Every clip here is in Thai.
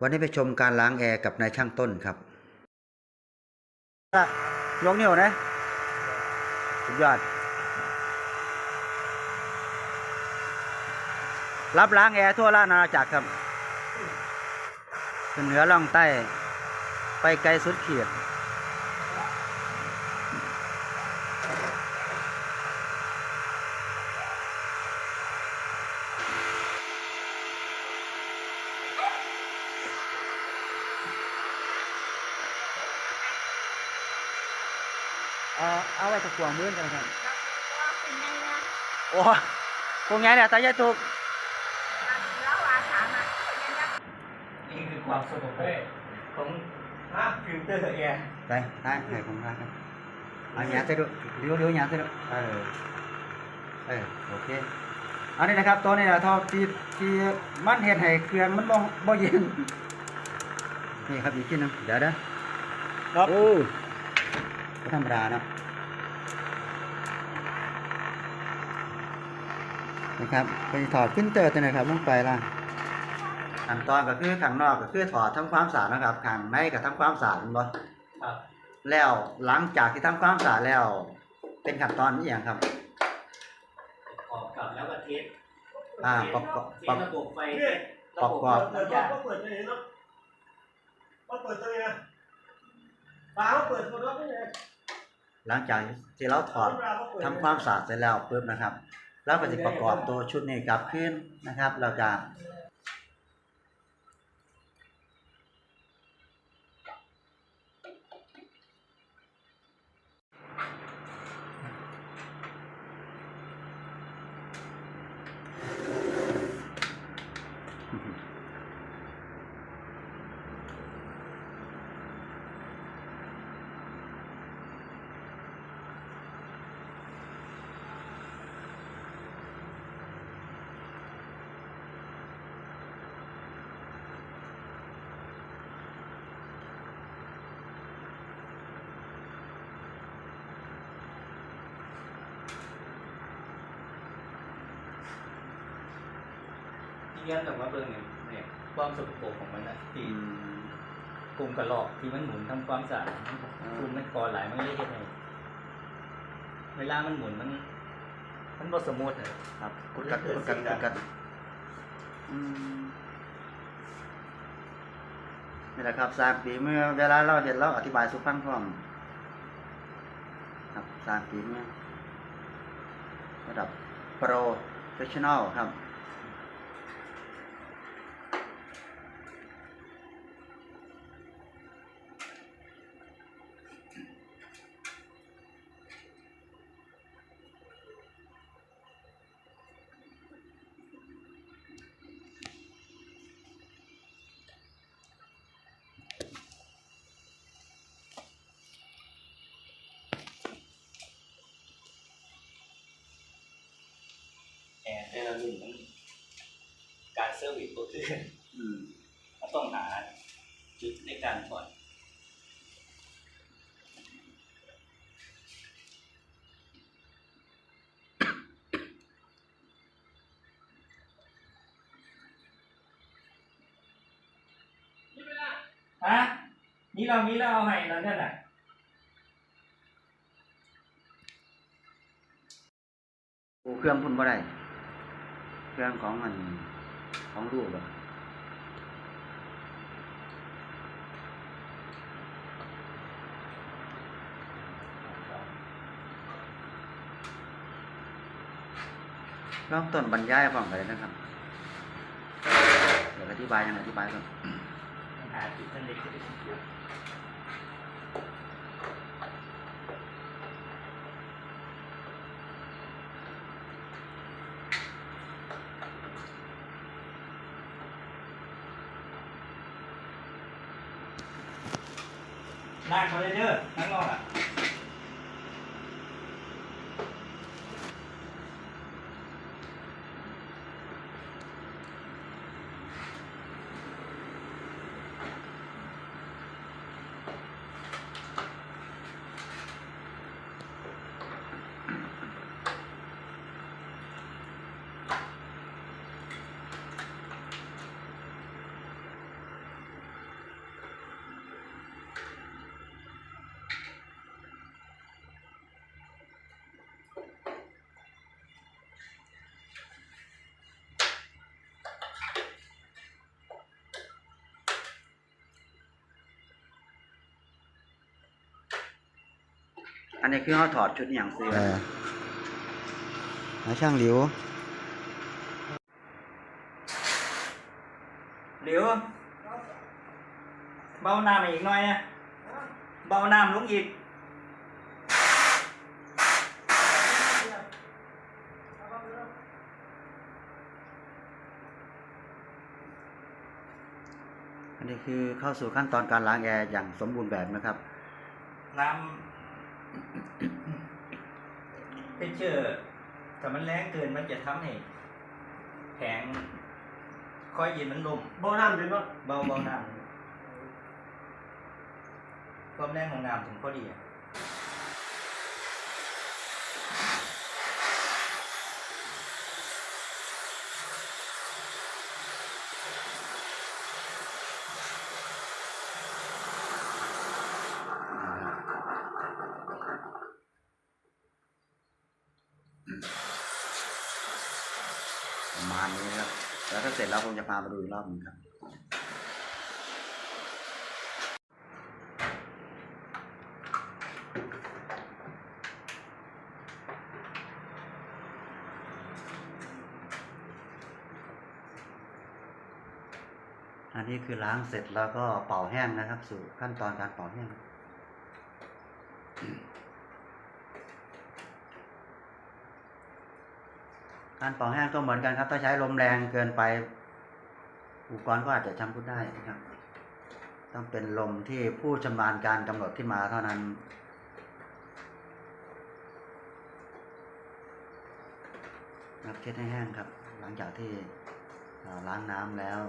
วันนี้ไปชมการล้างแอร์กับนายช่างต้นครับยกนิ้วนะสุดยอด รับล้างแอร์ทั่วราชอานาจักรครับนเหนือล่องใต้ ไปไกลสุดเขียด เอาเอาไว้ตะกวางมื้อนกันครับโอ้พวกไงเนี่ยตายายถูกนี่คือความสงบของฟิลเตอร์แอร์ไปได้ให้ผมได้ครับเอาหยาดใส่ดูเดี๋ยวเดี๋ยวหยาดใส่ดูเออเออโอเคอันนี้นะครับตัวนี้นะท่อที่ที่มันเห็ดให้เครื่องมันบ่บ่เย็นนี่ครับอีกชิ้นหนึงเดี๋ยวเด้อครับโอ้ก็ธรรมดาเนาะ นะครับไปถอดฟิลเตอร์ตัวไหนะครับลงไปล่ะขั้นตอนก็คือข้างนอกก็คือถอดทำความสะอาดนะครับข้างในก็ทำความสะอาดแม่นบ่ครับแล้วหลังจากที่ทำความสะอาดแล้ว เป็นขั้นตอนนี้อย่างครับขอบกลับแล้วก็เทสอ่าประกอบเทสระบบไฟประกอบระบบน้ำยาก็เปิดตัวเองเนาะก็เปิดตัวเองนะฝาก็เปิดตัวรถนี่ไงหลังจากที่เราถอดทำความสะอาดเสร็จแล้วปุ๊บนะครับ แล้วก็จะประกอบตัวชุดนี้กลับขึ้นนะครับ เราจะ ที่ยันแต่ว่าเบอร์เนี่ยเนี่ยความสกปรกของมันนะที่อืมกลุ่มกระหลอกที่มันหมุนทำความสะอาดมันอ่าคุณมันก่อหลายมันเลยเฮ็ดให้เวลามันหมุนมัน มันบ่สมูทอะครับกุดกัดกุดกัดกุดกัดอืมนี่แหละครับสร้างฝีมือเวลาเราเห็นเราอธิบายสุฟังพร้อมครับสร้างฝีมือระดับโปรเฟชชั่นอลครับ แอร์แต่ละรุ่นมันการเซ อร์วิสก็คืออืมมันต้องหาจุดในการถอดฮะนี่เรามีเราเอาให้เราเนี่ยแหละกูเครื่องพุ่นก็ได้เครื่องของมัน ของลูกอะเริ่มต้นบรรยายฟังกันเลยนะครับ เดี๋ยวอธิบายยังไงอธิบายก่อนหาจุดเล็กที่สุด ลากมาเลยเด้อทั้งนอกอะ อันนี้คือเขาถอดชุดอย่างซื้อเออหาช่างหลิวเหลียวเบาน้ำอีกหน่อยนะเบาน้ำลงอีกอันนี้คือเข้าสู่ขั้นตอนการล้างแอร์อย่างสมบูรณ์แบบนะครับ น้ำ เพชเชอร์ถ้ามันแรงเกินมันจะทำให้แผงค่อยเย็นมันลมบ่อน้ำเป็นบ่เบาเบาน้ำความแรงของน้ำถึงพอดีอะ มาณนี้นะครับ แล้วถ้าเสร็จแล้วผมจะพามาดูอีกรอบหนึงครับอันนี้คือล้างเสร็จแล้วก็เป่าแห้งนะครับ สู่ขั้นตอนการเป่าแห้ง การเป่าแห้งก็เหมือนกันครับ ถ้าใช้ลมแรงเกินไป อุปกรณ์ก็อาจจะชำรุดได้นะครับ ต้องเป็นลมที่ผู้ชำนาญการกำหนดขึ้นมาเท่านั้นครับเช็ดให้แห้งครับ หลังจากที่ล้างน้ำแล้ว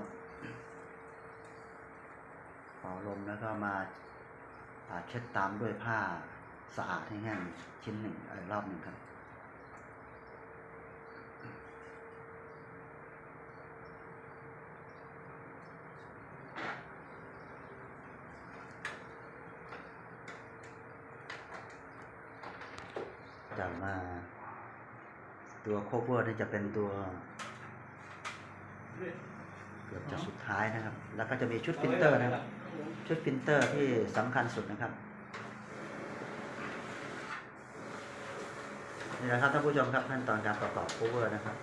เป่าลมแล้วก็มาเช็ดตามด้วยผ้าสะอาดให้แห้งชิ้นหนึ่งอรอบหนึ่งครับ มา ตัวโคเวอร์นี่จะเป็นตัวเกือบจะสุดท้ายนะครับ แล้วก็จะมีชุดพิมพ์เตอร์นะครับ ชุดพิมพ์เตอร์ที่สำคัญสุดนะครับนี่นะครับท่านผู้ชมครับขั้นตอนการประกอบโคเวอร์นะครับ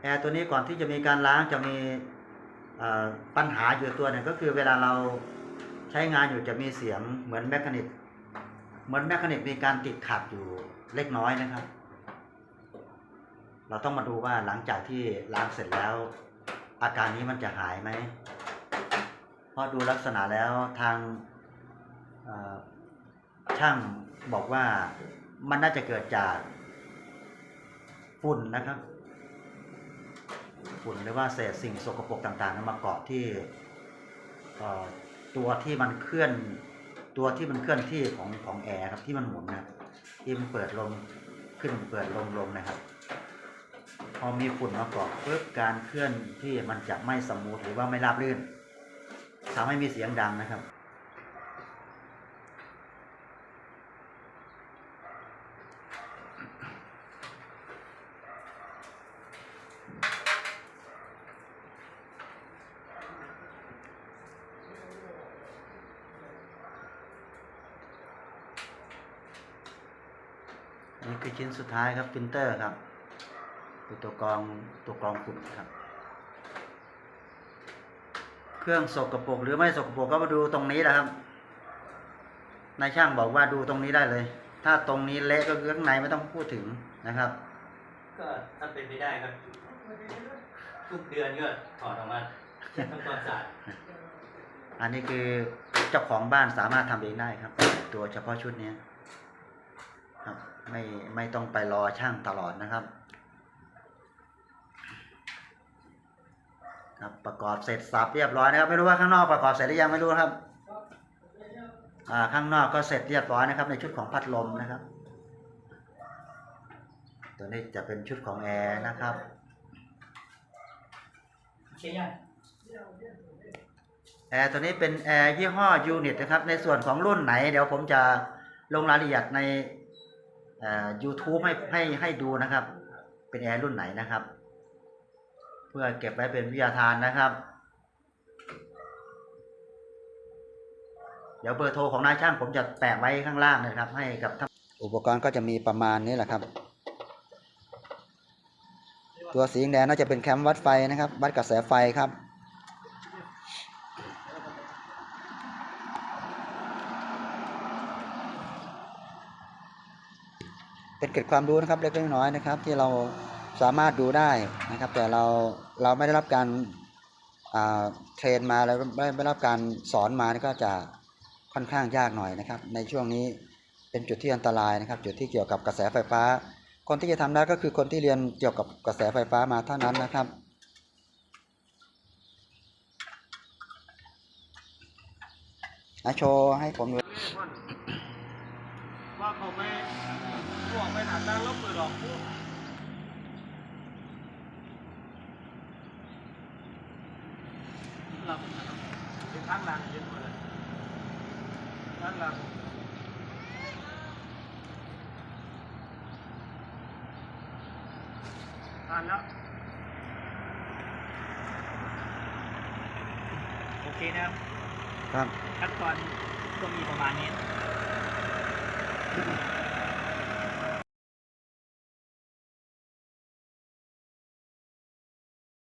แอร์ตัวนี้ก่อนที่จะมีการล้างจะมี ปัญหาอยู่ตัวหนึ่งก็คือเวลาเราใช้งานอยู่จะมีเสียงเหมือนแมคานิกเหมือนแมคานิกมีการติดขัดอยู่เล็กน้อยนะครับ เราต้องมาดูว่าหลังจากที่ล้างเสร็จแล้ว อาการนี้มันจะหายไหมเพราะดูลักษณะแล้วทางช่างบอกว่ามันน่าจะเกิดจากฝุ่นนะครับ ฝุ่นหรือว่าเศษสิ่งสกปรกต่างๆนั้นมาเกาะที่ตัวที่มันเคลื่อนตัวที่มันเคลื่อนที่ของของแอร์ครับที่มันหมุนนะที่มันเปิดลมขึ้นเปิดลมลงนะครับ พอมีฝุ่นมาเกาะปุ๊บการเคลื่อนที่มันจะไม่สมูทหรือว่าไม่ราบรื่นทำให้มีเสียงดังนะครับ นี่คือชิ้นสุดท้ายครับพิมพ์เตอร์ครับคือตัวกรองตัวกรองฝุ่นครับ เครื่องสกปรกหรือไม่สกปรกก็มาดูตรงนี้แหละครับ นายช่างบอกว่าดูตรงนี้ได้เลย ถ้าตรงนี้เละก็คือข้างในไม่ต้องพูดถึงนะครับ ก็ถ้าเป็นไปได้ครับ ทุกเดือนก็ถอดออกมาเช็ดทำความสะอาดอันนี้คือเจ้าของบ้านสามารถทำเองได้ครับ ตัวเฉพาะชุดนี้ครับ ไม่ไม่ต้องไปรอช่างตลอดนะครับ ครับประกอบเสร็จสับเรียบร้อยนะครับ ไม่รู้ว่าข้างนอกประกอบเสร็จหรือยังไม่รู้นะครับอ่าข้างนอกก็เสร็จเรียบร้อยนะครับ ในชุดของพัดลมนะครับ ตัวนี้จะเป็นชุดของแอร์นะครับใช่ยังแอร์ตัวนี้เป็นแอร์ยี่ห้อยูนิตนะครับ ในส่วนของรุ่นไหน เดี๋ยวผมจะลงรายละเอียดใน ยูทูบให้ให้ให้ดูนะครับ เป็นแอร์รุ่นไหนนะครับ เพื่อเก็บไว้เป็นวิทยาทานนะครับ เดี๋ยวเบอร์โทรของนายช่างผมจะแปะไว้ข้างล่างนะครับ ให้กับท่านอุปกรณ์ก็จะมีประมาณนี้แหละครับ ตัวสีแดงน่าจะเป็นแคมวัดไฟนะครับ วัดกระแสไฟครับ เป็นเกร็ดความรู้นะครับเล็กน้อยนะครับ ที่เราสามารถดูได้นะครับ แต่เราเราไม่ได้รับการเทรนมาแล้วไม่ได้รับการสอนมานี่ก็จะค่อนข้างยากหน่อยนะครับ ในช่วงนี้เป็นจุดที่อันตรายนะครับ จุดที่เกี่ยวกับกระแสไฟฟ้า คนที่จะทำได้ก็คือคนที่เรียนเกี่ยวกับกระแสไฟฟ้ามาเท่านั้นนะครับอะโชว์ให้ผมดูว่าเขาไป พวกไปหนาตางแล้วเปิดออกปุ๊บหลับเป็นทางหลังเย็นหมดเลยทางหลังทานแล้วโอเคนะครับครับขั้นตอนก็มีประมาณนี้